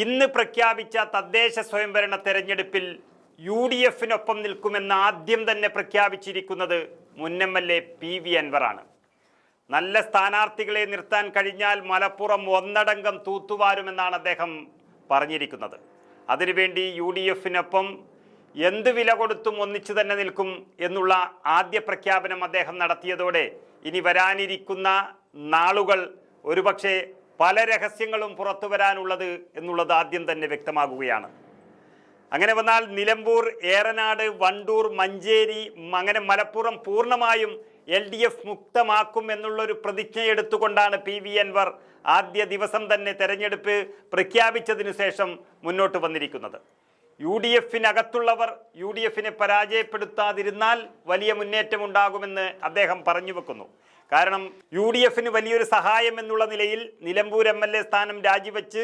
ഇന്ന് പ്രഖ്യാപിച്ച തദ്ദേശ സ്വയംഭരണ തെരഞ്ഞെടുപ്പിൽ യു ഡി എഫിനൊപ്പം നിൽക്കുമെന്ന് ആദ്യം തന്നെ പ്രഖ്യാപിച്ചിരിക്കുന്നത് മുൻ M L A P V അൻവറാണ്. നല്ല സ്ഥാനാർത്ഥികളെ നിർത്താൻ കഴിഞ്ഞാൽ മലപ്പുറം ഒന്നടങ്കം തൂത്തുവാരുമെന്നാണ് അദ്ദേഹം പറഞ്ഞിരിക്കുന്നത്. അതിനുവേണ്ടി യു ഡി എഫിനൊപ്പം എന്ത് വില കൊടുത്തും ഒന്നിച്ചു തന്നെ നിൽക്കും എന്നുള്ള ആദ്യ പ്രഖ്യാപനം അദ്ദേഹം നടത്തിയതോടെ ഇനി വരാനിരിക്കുന്ന നാളുകൾ ഒരുപക്ഷെ പല രഹസ്യങ്ങളും പുറത്തു വരാനുള്ളത് എന്നുള്ളത് ആദ്യം തന്നെ വ്യക്തമാകുകയാണ്. അങ്ങനെ വന്നാൽ നിലമ്പൂർ ഏറനാട് വണ്ടൂർ മഞ്ചേരി അങ്ങനെ മലപ്പുറം പൂർണമായും എൽ ഡി എഫ് മുക്തമാക്കും എന്നുള്ളൊരു പ്രതിജ്ഞ എടുത്തുകൊണ്ടാണ് പി വി അൻവർ ആദ്യ ദിവസം തന്നെ തെരഞ്ഞെടുപ്പ് പ്രഖ്യാപിച്ചതിനു ശേഷം മുന്നോട്ട് വന്നിരിക്കുന്നത്. യു ഡി എഫിനകത്തുള്ളവർ യു ഡി എഫിനെ പരാജയപ്പെടുത്താതിരുന്നാൽ വലിയ മുന്നേറ്റം ഉണ്ടാകുമെന്ന് അദ്ദേഹം പറഞ്ഞു വെക്കുന്നു. കാരണം യു ഡി എഫിന് വലിയൊരു സഹായം എന്നുള്ള നിലയിൽ നിലമ്പൂർ എം എൽ എ സ്ഥാനം രാജിവെച്ച്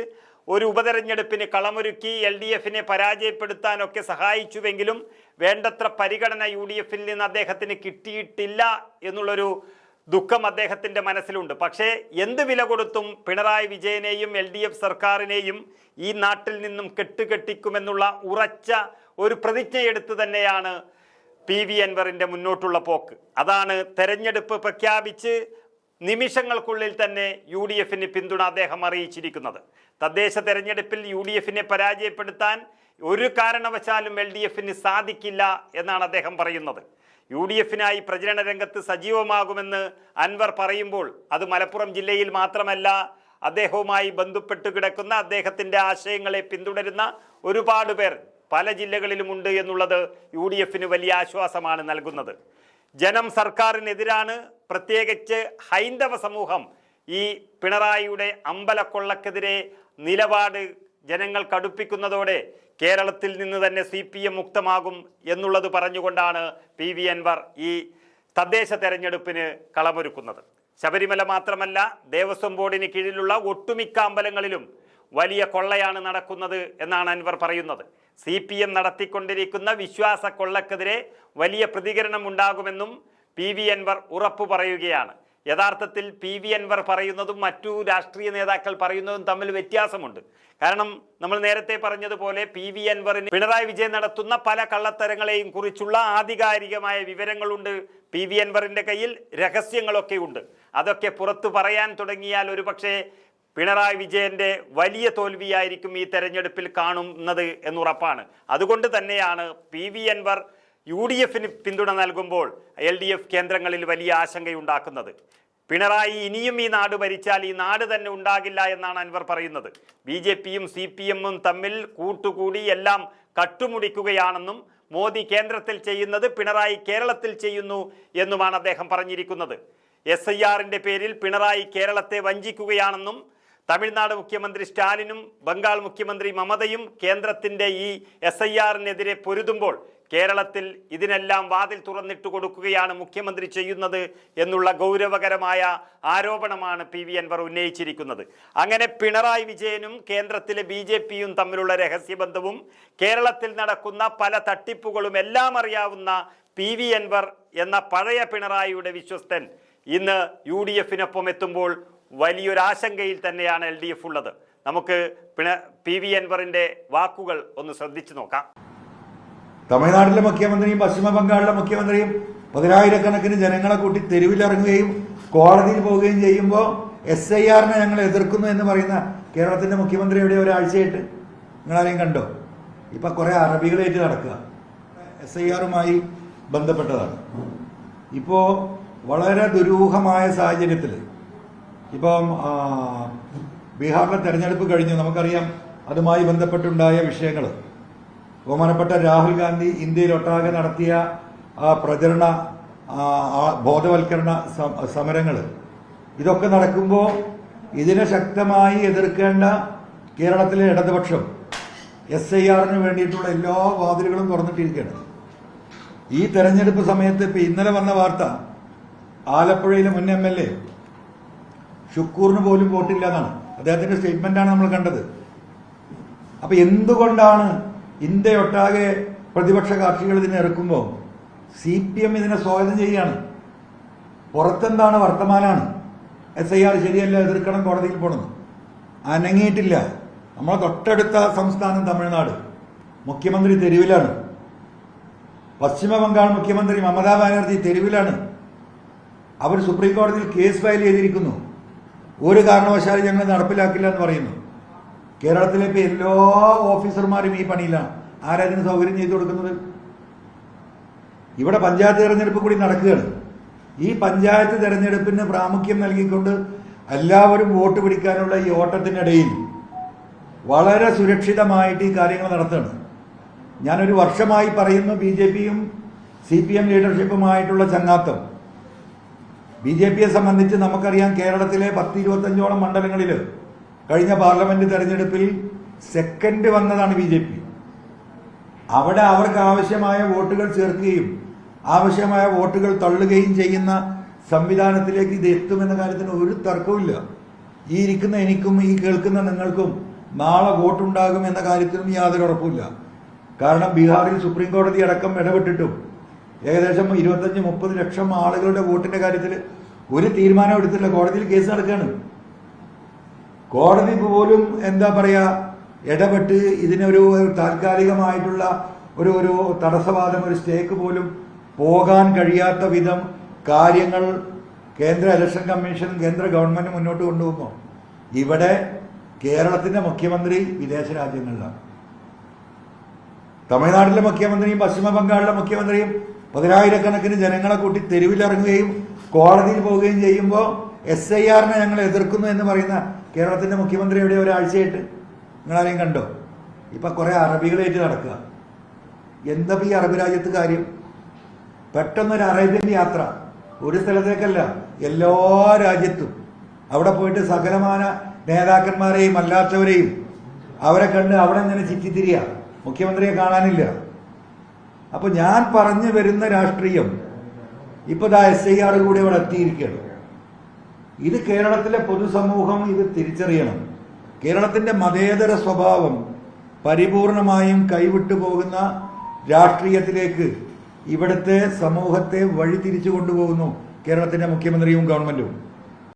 ഒരു ഉപതെരഞ്ഞെടുപ്പിന് കളമൊരുക്കി എൽ ഡി എഫിനെ പരാജയപ്പെടുത്താനൊക്കെ സഹായിച്ചുവെങ്കിലും വേണ്ടത്ര പരിഗണന യു ഡി എഫിൽ നിന്ന് അദ്ദേഹത്തിന് കിട്ടിയിട്ടില്ല എന്നുള്ളൊരു ദുഃഖം അദ്ദേഹത്തിന്റെ മനസ്സിലുണ്ട്. പക്ഷേ എന്ത് വില കൊടുത്തും പിണറായി വിജയനെയും എൽ ഡി എഫ് സർക്കാരിനെയും ഈ നാട്ടിൽ നിന്നും കെട്ടുകെട്ടിക്കുമെന്നുള്ള ഉറച്ച ഒരു പ്രതിജ്ഞയെടുത്ത് തന്നെയാണ് പി വി അൻവറിന്റെ മുന്നോട്ടുള്ള പോക്ക്. അതാണ് തെരഞ്ഞെടുപ്പ് പ്രഖ്യാപിച്ച് നിമിഷങ്ങൾക്കുള്ളിൽ തന്നെ യു ഡി എഫിന് പിന്തുണ അദ്ദേഹം അറിയിച്ചിരിക്കുന്നത്. തദ്ദേശ തെരഞ്ഞെടുപ്പിൽ യു ഡി എഫിനെ പരാജയപ്പെടുത്താൻ ഒരു കാരണവശാലും എൽ ഡി എഫിന് സാധിക്കില്ല എന്നാണ് അദ്ദേഹം പറയുന്നത്. യു ഡി എഫിനായി പ്രചരണ രംഗത്ത് സജീവമാകുമെന്ന് അൻവർ പറയുമ്പോൾ അത് മലപ്പുറം ജില്ലയിൽ മാത്രമല്ല അദ്ദേഹവുമായി ബന്ധപ്പെട്ട് കിടക്കുന്ന അദ്ദേഹത്തിന്റെ ആശയങ്ങളെ പിന്തുടരുന്ന ഒരുപാട് പേർ പല ജില്ലകളിലുമുണ്ട് എന്നുള്ളത് യു ഡി എഫിന് വലിയ ആശ്വാസമാണ് നൽകുന്നത്. ജനം സർക്കാരിനെതിരാണ് പ്രത്യേകിച്ച് ഹൈന്ദവ സമൂഹം ഈ പിണറായിയുടെ അമ്പലക്കൊള്ളക്കെതിരെ നിലപാട് ജനങ്ങൾ കടുപ്പിക്കുന്നതോടെ കേരളത്തിൽ നിന്ന് തന്നെ സി പി എം മുക്തമാകും എന്നുള്ളത് പറഞ്ഞുകൊണ്ടാണ് പി വി അൻവർ ഈ തദ്ദേശ തെരഞ്ഞെടുപ്പിന് കളമൊരുക്കുന്നത്. ശബരിമല മാത്രമല്ല ദേവസ്വം ബോർഡിന് കീഴിലുള്ള ഒട്ടുമിക്ക അമ്പലങ്ങളിലും വലിയ കൊള്ളയാണ് നടക്കുന്നത് എന്നാണ് അൻവർ പറയുന്നത്. സി പി എം നടത്തിക്കൊണ്ടിരിക്കുന്ന വിശ്വാസ കൊള്ളക്കെതിരെ വലിയ പ്രതികരണം ഉണ്ടാകുമെന്നും പി വി അൻവർ ഉറപ്പു പറയുകയാണ്. യഥാർത്ഥത്തിൽ പി വി അൻവർ പറയുന്നതും മറ്റു രാഷ്ട്രീയ നേതാക്കൾ പറയുന്നതും തമ്മിൽ വ്യത്യാസമുണ്ട്. കാരണം നമ്മൾ നേരത്തെ പറഞ്ഞതുപോലെ പി വി അൻവറിന് പിണറായി വിജയൻ നടത്തുന്ന പല കള്ളത്തരങ്ങളെയും കുറിച്ചുള്ള ആധികാരികമായ വിവരങ്ങളുണ്ട് പി വി അൻവറിന്റെ കയ്യിൽ. രഹസ്യങ്ങളൊക്കെ ഉണ്ട് അതൊക്കെ പുറത്തു പറയാൻ തുടങ്ങിയാൽ ഒരുപക്ഷെ പിണറായി വിജയന്റെ വലിയ തോൽവിയായിരിക്കും ഈ തെരഞ്ഞെടുപ്പിൽ കാണുന്നത് എന്നുറപ്പാണ്. അതുകൊണ്ട് തന്നെയാണ് P V Anvar U D എഫിന് പിന്തുണ നൽകുമ്പോൾ എൽ ഡി എഫ് കേന്ദ്രങ്ങളിൽ വലിയ ആശങ്കയുണ്ടാക്കുന്നത്. പിണറായി ഇനിയും ഈ നാട് ഭരിച്ചാൽ ഈ നാട് തന്നെ ഉണ്ടാകില്ല എന്നാണ് അൻവർ പറയുന്നത്. ബി ജെ പിയും സി പി എമ്മും തമ്മിൽ കൂട്ടുകൂടി എല്ലാം കട്ടുമുടിക്കുകയാണെന്നും മോദി കേന്ദ്രത്തിൽ ചെയ്യുന്നത് പിണറായി കേരളത്തിൽ ചെയ്യുന്നു എന്നുമാണ് അദ്ദേഹം പറഞ്ഞിരിക്കുന്നത്. എസ് ഐ ആറിന്റെ പേരിൽ പിണറായി കേരളത്തെ വഞ്ചിക്കുകയാണെന്നും തമിഴ്നാട് മുഖ്യമന്ത്രി സ്റ്റാലിനും ബംഗാൾ മുഖ്യമന്ത്രി മമതയും കേന്ദ്രത്തിന്റെ ഈ എസ് ഐ ആറിനെതിരെ പൊരുതുമ്പോൾ കേരളത്തിൽ ഇതിനെല്ലാം വാതിൽ തുറന്നിട്ട് കൊടുക്കുകയാണ് മുഖ്യമന്ത്രി ചെയ്യുന്നത് എന്നുള്ള ഗൗരവകരമായ ആരോപണമാണ് പി വി അൻവർ ഉന്നയിച്ചിരിക്കുന്നത്. അങ്ങനെ പിണറായി വിജയനും കേന്ദ്രത്തിലെ ബി ജെ പിയും തമ്മിലുള്ള രഹസ്യബന്ധവും കേരളത്തിൽ നടക്കുന്ന പല തട്ടിപ്പുകളും എല്ലാം അറിയാവുന്ന പി വി അൻവർ എന്ന പഴയ പിണറായിയുടെ വിശ്വസ്തൻ ഇന്ന് യു ഡി എഫിനൊപ്പം എത്തുമ്പോൾ വലിയൊരാശങ്കയിൽ തന്നെയാണ് എൽ ഡി എഫ് ഉള്ളത്. നമുക്ക് പിണ പി വി അൻവറിന്റെ വാക്കുകൾ ഒന്ന് ശ്രദ്ധിച്ചു നോക്കാം. തമിഴ്നാട്ടിലെ മുഖ്യമന്ത്രിയും പശ്ചിമ ബംഗാളിലെ മുഖ്യമന്ത്രിയും പതിനായിരക്കണക്കിന് ജനങ്ങളെ കൂട്ടി തെരുവിലിറങ്ങുകയും കോടതിയിൽ പോവുകയും ചെയ്യുമ്പോൾ എസ് ഐ ആറിനെ ഞങ്ങൾ എതിർക്കുന്നു എന്ന് പറയുന്ന കേരളത്തിന്റെ മുഖ്യമന്ത്രി എവിടെ ഒരാഴ്ചയായിട്ട്? നിങ്ങളാരെയും കണ്ടോ? ഇപ്പൊ കുറെ അറബികളായിട്ട് നടക്കുക. എസ് ഐ ആറുമായി ബന്ധപ്പെട്ടതാണ്. ഇപ്പോ വളരെ ദുരൂഹമായ സാഹചര്യത്തിൽ ഇപ്പം ബീഹാറിലെ തെരഞ്ഞെടുപ്പ് കഴിഞ്ഞു. നമുക്കറിയാം അതുമായി ബന്ധപ്പെട്ടുണ്ടായ വിഷയങ്ങൾ ബഹുമാനപ്പെട്ട രാഹുൽ ഗാന്ധി ഇന്ത്യയിൽ ഇന്ത്യയിലൊട്ടാകെ നടത്തിയ പ്രചരണ ബോധവൽക്കരണ സമരങ്ങൾ ഇതൊക്കെ നടക്കുമ്പോൾ ഇതിനെ ശക്തമായി എതിർക്കേണ്ട കേരളത്തിലെ ഇടതുപക്ഷം എസ് ഐ ആറിന് വേണ്ടിയിട്ടുള്ള എല്ലാ വാതിലുകളും തുറന്നിട്ടിരിക്കുകയാണ്. ഈ തെരഞ്ഞെടുപ്പ് സമയത്ത് ഇപ്പം ഇന്നലെ വന്ന വാർത്ത ആലപ്പുഴയിലെ മുൻ എം എൽ എ ഷുക്കൂറിന് പോലും വോട്ടില്ല എന്നാണ് അദ്ദേഹത്തിന്റെ സ്റ്റേറ്റ്മെന്റാണ് നമ്മൾ കണ്ടത്. അപ്പൊ എന്തുകൊണ്ടാണ് ഇന്ത്യയൊട്ടാകെ പ്രതിപക്ഷ കക്ഷികൾ ഇതിനെ ഇറക്കുമ്പോൾ സി പി എം ഇതിനെ സ്വാഗതം ചെയ്യാണ് പുറത്തെന്താണ് വർത്തമാനാണ്? എസ് ഐ ആർ ശരിയല്ല എതിർക്കണം കോടതിയിൽ പോകണമെന്ന് അനങ്ങിയിട്ടില്ല. നമ്മളെ തൊട്ടടുത്ത സംസ്ഥാനം തമിഴ്നാട്. മുഖ്യമന്ത്രി തെരുവിലാണ്. പശ്ചിമ ബംഗാൾ മുഖ്യമന്ത്രി മമതാ ബാനർജി തെരുവിലാണ്. അവർ സുപ്രീം കോടതിയിൽ കേസ് ഫയൽ ചെയ്തിരിക്കുന്നു. ഒരു കാരണവശാലും ഞങ്ങൾ നടപ്പിലാക്കില്ല എന്ന് പറയുന്നു. കേരളത്തിലെ ഇപ്പൊ എല്ലാ ഓഫീസർമാരും ഈ പണിയിലാണ്. ആരാതിന് സൗകര്യം ചെയ്തു കൊടുക്കുന്നത്? ഇവിടെ പഞ്ചായത്ത് തെരഞ്ഞെടുപ്പ് കൂടി നടക്കുകയാണ്. ഈ പഞ്ചായത്ത് തെരഞ്ഞെടുപ്പിന് പ്രാമുഖ്യം നൽകിക്കൊണ്ട് എല്ലാവരും വോട്ട് പിടിക്കാനുള്ള ഈ ഓട്ടത്തിനിടയിൽ വളരെ സുരക്ഷിതമായിട്ട് ഈ കാര്യങ്ങൾ നടത്തുകയാണ്. ഞാനൊരു വർഷമായി പറയുന്നു ബി ജെ പിയും സി പി എം ലീഡർഷിപ്പുമായിട്ടുള്ള ചങ്ങാത്തം. ബി ജെ പിയെ സംബന്ധിച്ച് നമുക്കറിയാം കേരളത്തിലെ പത്ത് ഇരുപത്തഞ്ചോളം മണ്ഡലങ്ങളിൽ കഴിഞ്ഞ പാർലമെന്റ് തെരഞ്ഞെടുപ്പിൽ സെക്കൻഡ് വന്നതാണ് ബി ജെ പി. അവിടെ അവർക്ക് ആവശ്യമായ വോട്ടുകൾ ചേർക്കുകയും ആവശ്യമായ വോട്ടുകൾ തള്ളുകയും ചെയ്യുന്ന സംവിധാനത്തിലേക്ക് ഇത് എത്തുമെന്ന കാര്യത്തിന് ഒരു തർക്കവുമില്ല. ഈ ഇരിക്കുന്ന എനിക്കും ഈ കേൾക്കുന്ന നിങ്ങൾക്കും നാളെ വോട്ടുണ്ടാകും എന്ന കാര്യത്തിനും യാതൊരു ഉറപ്പുമില്ല. കാരണം ബീഹാറിൽ സുപ്രീം കോടതി അടക്കം ഇടപെട്ടിട്ടും ഏകദേശം ഇരുപത്തഞ്ച് മുപ്പത് ലക്ഷം ആളുകളുടെ വോട്ടിന്റെ കാര്യത്തിൽ ഒരു തീരുമാനം എടുത്തില്ല കോടതിയിൽ കേസ് നടക്കുകയാണ്. കോടതി പോലും എന്താ പറയാ ഇടപെട്ട് ഇതിനൊരു താൽക്കാലികമായിട്ടുള്ള ഒരു ഒരു തടസ്സവാദം ഒരു സ്റ്റേക്ക് പോലും പോകാൻ കഴിയാത്ത വിധം കാര്യങ്ങൾ കേന്ദ്ര ഇലക്ഷൻ കമ്മീഷനും കേന്ദ്ര ഗവൺമെന്റും മുന്നോട്ട് കൊണ്ടുപോകുമ്പോൾ ഇവിടെ കേരളത്തിന്റെ മുഖ്യമന്ത്രി വിദേശ രാജ്യങ്ങളിലാണ്. തമിഴ്നാട്ടിലെ മുഖ്യമന്ത്രിയും പശ്ചിമ ബംഗാളിലെ മുഖ്യമന്ത്രിയും പതിനായിരക്കണക്കിന് ജനങ്ങളെ കൂട്ടി തെരുവിലിറങ്ങുകയും കോടതിയിൽ പോവുകയും ചെയ്യുമ്പോൾ എസ് ഐ ആറിനെ ഞങ്ങൾ എതിർക്കുന്നു എന്ന് പറയുന്ന കേരളത്തിന്റെ മുഖ്യമന്ത്രി എവിടെ ഒരാഴ്ചയായിട്ട് നിങ്ങളാരെയും കണ്ടോ? ഇപ്പൊ കുറെ അറബികളായിട്ട് നടക്കുക. എന്താ ഈ അറബ് രാജ്യത്ത് കാര്യം? പെട്ടെന്നൊരു അറേബ്യൻ യാത്ര ഒരു സ്ഥലത്തേക്കല്ല എല്ലാ രാജ്യത്തും. അവിടെ പോയിട്ട് സകലമാന നേതാക്കന്മാരെയും അല്ലാത്തവരെയും അവരെ കണ്ട് അവിടെ ഇങ്ങനെ ചിറ്റിത്തിരിയ. മുഖ്യമന്ത്രിയെ കാണാനില്ല. അപ്പൊ ഞാൻ പറഞ്ഞു വരുന്ന രാഷ്ട്രീയം ഇപ്പൊ ദാ എസ് ഐ ആർ കൂടി അവിടെ എത്തിയിരിക്കുകയാണ്. ഇത് കേരളത്തിലെ പൊതുസമൂഹം ഇത് തിരിച്ചറിയണം. കേരളത്തിന്റെ മതേതര സ്വഭാവം പരിപൂർണമായും കൈവിട്ടു പോകുന്ന രാഷ്ട്രീയത്തിലേക്ക് ഇവിടുത്തെ സമൂഹത്തെ വഴി തിരിച്ചു കൊണ്ടുപോകുന്നു കേരളത്തിന്റെ മുഖ്യമന്ത്രിയും ഗവൺമെന്റും.